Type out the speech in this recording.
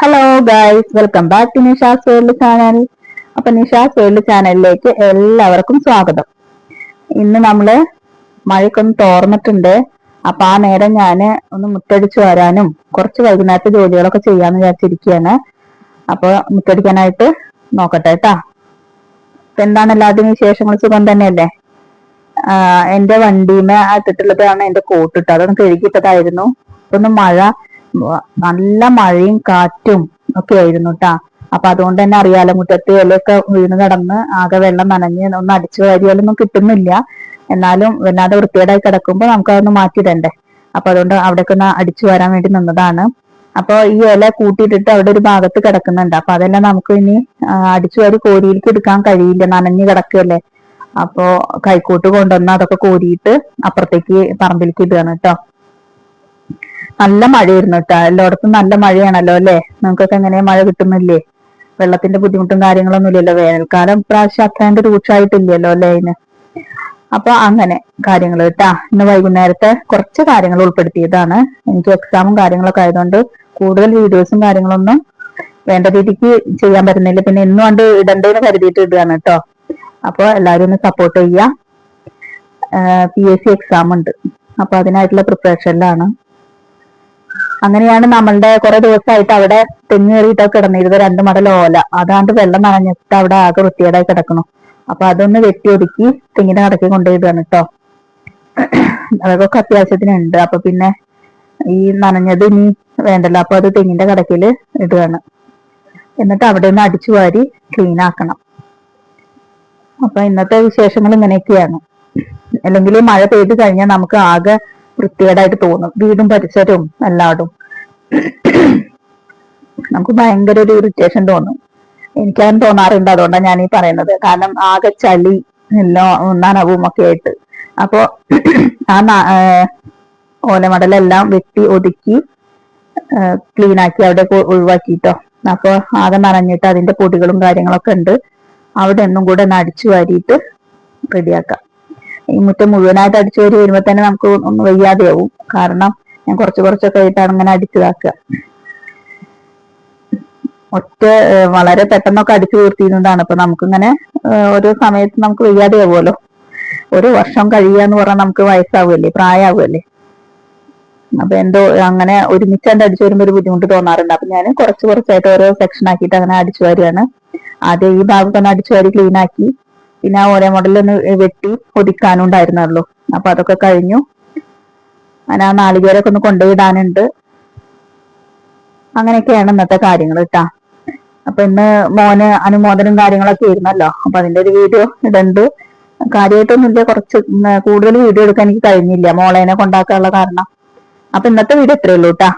Hello guys welcome back to Nisha's world channel അപ്പൊ Nisha's world ചാനലിലേക്ക് എല്ലാവർക്കും സ്വാഗതം. ഇന്ന് നമ്മൾ മഴക്കൊന്ന് തോർന്നിട്ടുണ്ട്. അപ്പൊ ആ നേരം ഞാൻ ഒന്ന് മുത്തടിച്ചു വരാനും കുറച്ച് വൈകുന്നേരത്തെ ജോലികളൊക്കെ ചെയ്യാന്ന് വിചാരിച്ചിരിക്കുകയാണ് അപ്പൊ മുത്തടിക്കാനായിട്ട് നോക്കട്ടെ കേട്ടാ അപ്പൊ എന്താണ് എല്ലാത്തിനും വിശേഷങ്ങൾ? സുഖം തന്നെയല്ലേ? എന്റെ വണ്ടിമേ ഇട്ടിട്ടുള്ളതാണ് എന്റെ കോട്ടിട്ട് അതൊന്ന് കഴുകിയിട്ടതായിരുന്നു. ഒന്ന് മഴ നല്ല മഴയും കാറ്റും ഒക്കെ ആയിരുന്നു കേട്ടാ അപ്പൊ അതുകൊണ്ട് തന്നെ അറിയാലോ മുറ്റത്ത് ഇലയൊക്കെ വീണ് കിടന്ന് ആകെ വെള്ളം നനഞ്ഞ് ഒന്ന് അടിച്ചു വാരിയാലൊന്നും കിട്ടുന്നില്ല. എന്നാലും വല്ലാതെ വൃത്തികേടായി കിടക്കുമ്പോൾ നമുക്ക് അതൊന്ന് മാറ്റിയിടണ്ടേ അപ്പൊ അതുകൊണ്ട് അവിടേക്ക് ഒന്ന് അടിച്ചു വരാൻ വേണ്ടി നിന്നതാണ്. അപ്പൊ ഈ ഇല കൂട്ടിയിട്ടിട്ട് അവിടെ ഒരു ഭാഗത്ത് കിടക്കുന്നുണ്ട്. അപ്പൊ അതെല്ലാം നമുക്ക് ഇനി അടിച്ചു വാരി കോരിയിലേക്ക് എടുക്കാൻ കഴിയില്ല. നനഞ്ഞു കിടക്കുകയല്ലേ അപ്പോ കൈക്കോട്ട് കൊണ്ടുവന്ന് അതൊക്കെ കോരിയിട്ട് അപ്പുറത്തേക്ക് പറമ്പിലേക്ക് ഇടുകയാണ് കേട്ടോ നല്ല മഴയായിരുന്നു കേട്ടോ. എല്ലായിടത്തും നല്ല മഴയാണല്ലോ അല്ലേ? നിങ്ങൾക്കൊക്കെ എങ്ങനെ മഴ കിട്ടുന്നില്ലേ? വെള്ളത്തിന്റെ ബുദ്ധിമുട്ടും കാര്യങ്ങളൊന്നും ഇല്ലല്ലോ. വേനൽക്കാലം ഇപ്രാവശ്യം അത്രേണ്ട രൂക്ഷമായിട്ടില്ലല്ലോ അല്ലേ അതിന് അപ്പൊ അങ്ങനെ കാര്യങ്ങൾ കേട്ടാ. ഇന്ന് വൈകുന്നേരത്തെ കുറച്ച് കാര്യങ്ങൾ ഉൾപ്പെടുത്തിയതാണ്. എനിക്ക് എക്സാമും കാര്യങ്ങളൊക്കെ ആയതുകൊണ്ട് കൂടുതൽ വീഡിയോസും കാര്യങ്ങളൊന്നും വേണ്ട രീതിക്ക് ചെയ്യാൻ പറ്റുന്നില്ല. പിന്നെ ഇന്നും കണ്ട് ഇടണ്ടേന്ന് കരുതിയിട്ട് ഇടുകയാണ് കേട്ടോ. അപ്പൊ എല്ലാവരും ഒന്ന് സപ്പോർട്ട് ചെയ്യുക പി എസ് സി എക്സാം ഉണ്ട്. അപ്പൊ അതിനായിട്ടുള്ള പ്രിപ്പറേഷനിലാണ് അങ്ങനെയാണ് നമ്മളുടെ കുറെ ദിവസമായിട്ട് അവിടെ തെങ്ങ് കയറിയിട്ടൊക്കെ കിടന്നിരുന്നത്. രണ്ട് മടൽ ഓല അതാണ്ട് വെള്ളം നനഞ്ഞിട്ട് അവിടെ ആകെ വൃത്തികേടായി കിടക്കണം അപ്പൊ അതൊന്ന് വെട്ടി ഒതുക്കി തെങ്ങിന്റെ കടക്കി കൊണ്ടുപോയിടുകയാണ് കേട്ടോ അതൊക്കെ അത്യാവശ്യത്തിനുണ്ട്. അപ്പൊ പിന്നെ ഈ നനഞ്ഞത് ഇനി വേണ്ടല്ലോ. അപ്പൊ അത് തെങ്ങിന്റെ കടക്കിൽ ഇടുകയാണ്. എന്നിട്ട് അവിടെ നിന്ന് അടിച്ചു വാരി ക്ലീൻ ആക്കണം. അപ്പൊ ഇന്നത്തെ വിശേഷങ്ങൾ ഇങ്ങനെയൊക്കെയാണ്. അല്ലെങ്കിൽ മഴ പെയ്ത് കഴിഞ്ഞാൽ നമുക്ക് ആകെ വൃത്തികേടായിട്ട് തോന്നും. വീടും പരിസരവും എല്ലായിടും നമുക്ക് ഭയങ്കര ഒരു ഇറിറ്റേഷൻ തോന്നും. എനിക്കാണ് തോന്നാറുണ്ട് അതുകൊണ്ടാണ് ഞാൻ ഈ പറയുന്നത്. കാരണം ആകെ ചളി എല്ലോ നനവും ഒക്കെ ആയിട്ട്. അപ്പോ ആ ഓലമടലെല്ലാം വെട്ടി ഒതുക്കി ക്ലീൻ ആക്കി അവിടെ ഒഴിവാക്കിട്ടോ. അപ്പൊ ആകെ നനഞ്ഞിട്ട് അതിന്റെ പൊടികളും കാര്യങ്ങളൊക്കെ ഉണ്ട്. അവിടെ ഒന്നും കൂടെ ഒന്ന് അടിച്ചു വാരിയിട്ട് റെഡിയാക്കാം. ഈ മുറ്റം മുഴുവനായിട്ട് അടിച്ചു വരി വരുമ്പോ തന്നെ നമുക്ക് ഒന്ന് വയ്യാതെയാവും. കാരണം ഞാൻ കുറച്ച് കുറച്ചൊക്കെ ആയിട്ടാണ് ഇങ്ങനെ അടിച്ചതാക്കുക ഒറ്റ വളരെ പെട്ടെന്നൊക്കെ അടിച്ചു തീർത്തിരുന്നതാണ്. അപ്പൊ നമുക്കിങ്ങനെ ഓരോ സമയത്ത് നമുക്ക് വയ്യാതെയാവുമല്ലോ. ഒരു വർഷം കഴിയുക പറഞ്ഞാൽ നമുക്ക് വയസ്സാവുമല്ലേ പ്രായമാവുമല്ലേ അപ്പൊ എന്തോ അങ്ങനെ ഒരുമിച്ച് എന്റെ അടിച്ചു വരുമ്പോ ഒരു ബുദ്ധിമുട്ട് തോന്നാറുണ്ട്. അപ്പൊ ഞാൻ കുറച്ച് കുറച്ചായിട്ട് ഓരോ സെക്ഷൻ ആക്കിയിട്ട് അങ്ങനെ അടിച്ചു വരികയാണ്. ആദ്യം ഈ ഭാഗത്ത് ഒന്ന് അടിച്ചു വാരി ക്ലീൻ ആക്കി. പിന്നെ ആ ഓരോ മോഡലൊന്ന് വെട്ടി ഒതുക്കാനും ഉണ്ടായിരുന്നുള്ളൂ അപ്പൊ അതൊക്കെ കഴിഞ്ഞു. അങ്ങനെ ആ നാളികേരൊക്കെ ഒന്ന് കൊണ്ടുവിടാനുണ്ട് അങ്ങനെയൊക്കെയാണ് ഇന്നത്തെ കാര്യങ്ങൾ കേട്ടാ അപ്പൊ ഇന്ന് മോന് അനുമോദനം കാര്യങ്ങളൊക്കെ ആയിരുന്നല്ലോ. അപ്പൊ അതിന്റെ ഒരു വീഡിയോ ഇടണ്ട്. കാര്യമായിട്ടൊന്നുമില്ല കുറച്ച് കൂടുതൽ വീഡിയോ എടുക്കാൻ എനിക്ക് കഴിഞ്ഞില്ല. മോളേനെ കൊണ്ടാക്കാനുള്ള കാരണം. അപ്പൊ ഇന്നത്തെ വീഡിയോ ഇത്രയേ ഉള്ളൂ കേട്ടാ